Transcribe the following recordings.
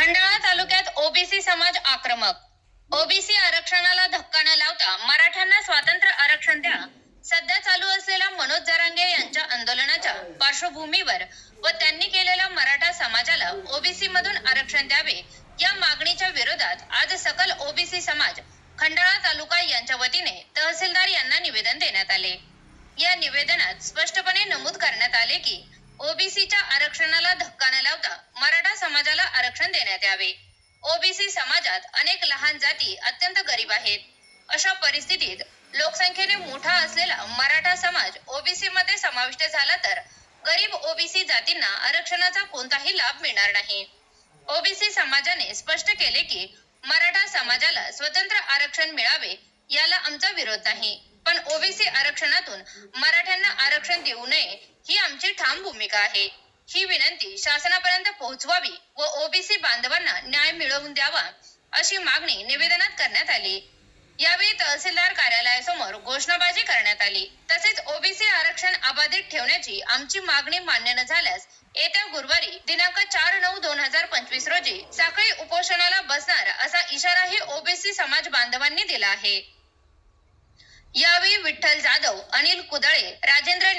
खंडाळा तालुक्यात ओबीसी समाज आक्रमक. ओबीसी आरक्षणाला धक्का न लावता मराठ्यांना स्वातंत्र्य आरक्षण द्या. सध्या चालू असलेल्या मनोज जरांगे यांच्या आंदोलनाच्या पार्श्वभूमीवर व त्यांनी केलेल्या मराठा समाजाला ओबीसी मधून आरक्षण द्यावे या मागणीच्या विरोधात आज सकल ओबीसी समाज खंडाळा तालुका यांच्या वतीने तहसीलदार यांना निवेदन देण्यात आले. या निवेदनात स्पष्टपणे नमूद करण्यात आले की ओबीसीच्या आरक्षणाला धक्का न लावता मराठा देण्यात यावे ओबीसी समाजात अनेक लहान जाती अत्यंत गरीब आहेत. अशा परिस्थितीत लोकसंख्येने मोठा असलेला मराठा समाज ओबीसी मध्ये समाविष्ट झाला तर गरीब ओबीसी जातींना आरक्षणाचा कोणताही लाभ मिळणार नाही. ओबीसी समाजाने स्पष्ट केले की मराठा समाजाला स्वतंत्र आरक्षण मिळावे याला आमचा विरोध नाही. पण ओबीसी आरक्षणातून मराठ्यांना आरक्षण देऊ नये ही आमची ठाम भूमिका आहे. ही विनंती शासनापर्यंत पोहोचवावी व ओबीसी बांधवांना न्याय मिळवून द्यावा अशी मागणी निवेदनात करण्यात आली. यावेळी तहसीलदार कार्यालयासमोर घोषणाबाजी करण्यात आली. तसेच ओबीसी आरक्षण अबाधित ठेवण्याची आमची मागणी मान्य न झाल्यास येत्या गुरुवारी दिनांक चार नऊ दोन हजार पंचवीस रोजी साखळी उपोषणाला बसणार असा इशाराही ओबीसी समाज बांधवांनी दिला आहे. यावेळी विठ्ठल जाधव अनिल कुदळे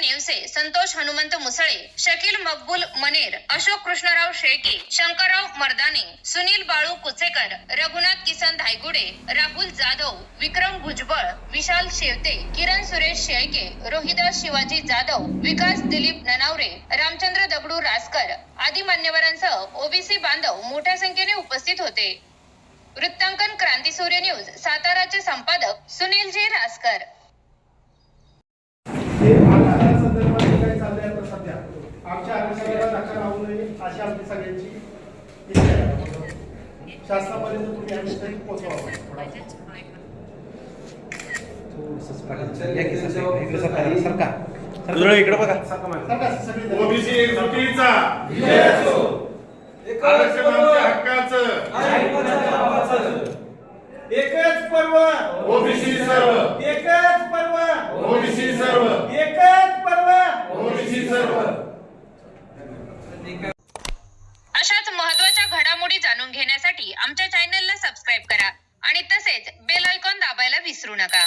नेमसे संतोष हनुमंत मुसळे शकील मकबूल मनेर अशोक कृष्णराव शेळके शंकरराव मर्दाने सुनील बाळू कुचेकर रघुनाथ किसन धायगुडे राहुल जाधव विक्रम भुजबळ विशाल शेवते किरण सुरेश शेळके रोहिदास शिवाजी जाधव विकास दिलीप ननावरे रामचंद्र दगडू रासकर आदी मान्यवरांसह ओबीसी बांधव मोठ्या संख्येने उपस्थित होते. वृत्तांकन क्रांती सूर्य न्यूज साताराचे संपादक सुनीलजी रासकर हे आता या संदर्भात जे काही चाललंय आता सध्या आमच्या आरक्षणाला धक्का लावू नये अशी आमची सगळ्यांची इच्छा आहे शासनापर्यंत तुम्ही इकडे बघा. सरकार. सगळी ओबीसी एकजुटीचा आरक्षणाच्या हक्काचं. एकच पर्व. ओबीसी सर्व. एकच पर्व. ओबीसी सर्व एकच पर्व ओबीसी सर्व अशाच महत्त्वाच्या घडामोडी जाणून घेण्यासाठी आमच्या चॅनलला सबस्क्राईब करा आणि तसेच बेल आयकॉन दाबायला विसरू नका.